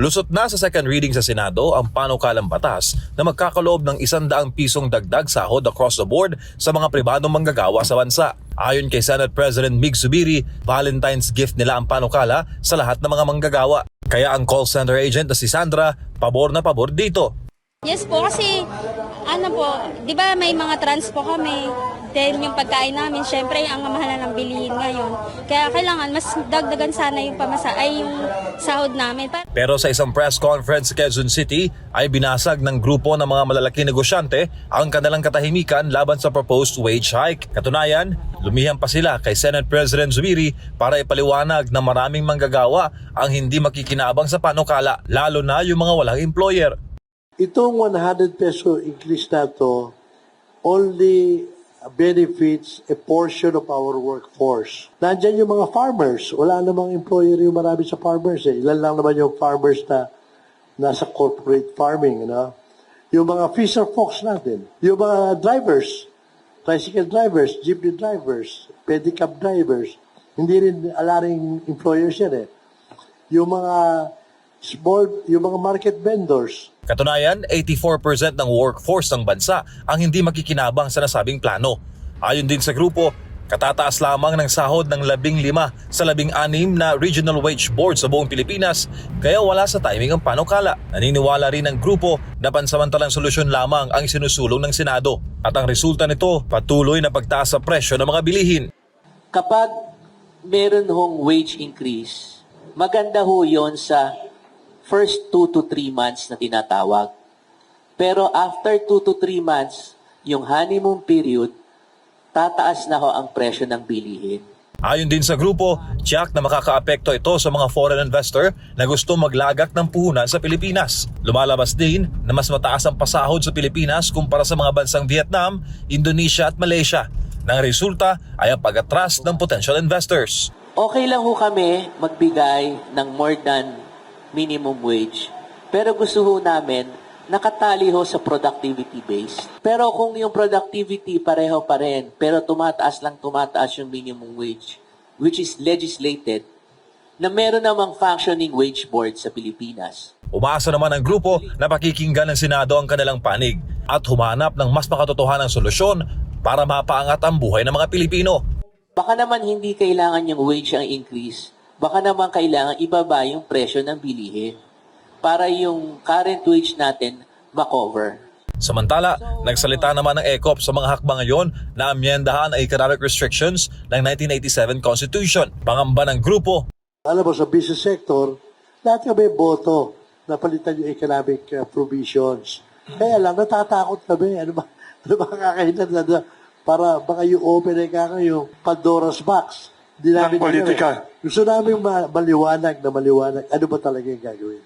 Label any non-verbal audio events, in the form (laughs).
Lusot na sa second reading sa Senado ang panukalang batas na magkakaloob ng isandaang pisong dagdag sahod across the board sa mga pribadong manggagawa sa bansa. Ayon kay Senate President Mig Subiri, Valentine's gift nila ang panukala sa lahat ng mga manggagawa. Kaya ang call center agent na si Sandra, pabor na pabor dito. Yes po, kasi ano po, di ba may mga trans po kami. Then yung pagkain namin, syempre ang mahal na ng bilihin ngayon. Kaya kailangan mas dagdagan sana yung pamasa ay yung sahod namin. Pero sa isang press conference sa Quezon City ay binasag ng grupo ng mga malalaking negosyante ang kanilang katahimikan laban sa proposed wage hike. Katunayan, lumiham pa sila kay Senate President Zubiri para ipaliwanag na maraming manggagawa ang hindi makikinabang sa panukala, lalo na yung mga walang employer. Itong 100 peso increase na to only benefits a portion of our workforce. Nandyan yung mga farmers. Wala namang employer yung marami sa farmers. Eh. Ilan lang naman yung farmers na nasa corporate farming. Ano? Yung mga fisher folks natin. Yung mga drivers. Tricycle drivers, jeepney drivers, pedicab drivers. Hindi rin alaring employers yan eh. Yung mga small, yung mga market vendors, Katunayan, 84% ng workforce ng bansa ang hindi makikinabang sa nasabing plano. Ayon din sa grupo, katataas lamang ng sahod ng labing lima sa labing anim na regional wage board sa buong Pilipinas kaya wala sa timing ang panukala. Naniniwala rin ang grupo na pansamantalang solusyon lamang ang sinusulong ng Senado at ang resulta nito patuloy na pagtaas sa presyo ng mga bilihin. kapag meron hong wage increase, maganda ho yon sa first 2 to 3 months na tinatawag. Pero after 2 to 3 months, yung honeymoon period, tataas na ho ang presyo ng bilihin. Ayon din sa grupo, tiyak na makakaapekto ito sa mga foreign investor na gusto maglagak ng puhunan sa Pilipinas. Lumalabas din na mas mataas ang pasahod sa Pilipinas kumpara sa mga bansang Vietnam, Indonesia at Malaysia. Nang resulta ay ang pag-atras ng potential investors. Okay lang ho kami magbigay ng more than minimum wage. Pero gusto ho namin nakatali ho sa productivity base. Pero kung yung productivity pareho pa rin, pero tumataas lang tumataas yung minimum wage, which is legislated, na meron namang functioning wage board sa Pilipinas. Umaasa naman ang grupo na pakikinggan ng Senado ang kanilang panig at humanap ng mas makatotohanang solusyon para mapaangat ang buhay ng mga Pilipino. Baka naman hindi kailangan yung wage ang increase. Baka naman kailangan ibaba yung presyo ng bilihin para yung current wage natin makover. Samantala, nagsalita naman ng ECOP sa mga hakbang ngayon na amyendahan ang economic restrictions ng 1987 Constitution. Pangamba ng grupo, alam mo, sa business sector, lahat kami boto na palitan yung economic uh, provisions. Kaya lang, natatakot kami. Ano ba, (laughs) ano ba kakahinan na, na para baka yung open ay kaka yung Pandora's box. Di namin Ng politika. Gusto namin ma- maliwanag na maliwanag ano ba talaga yung gagawin.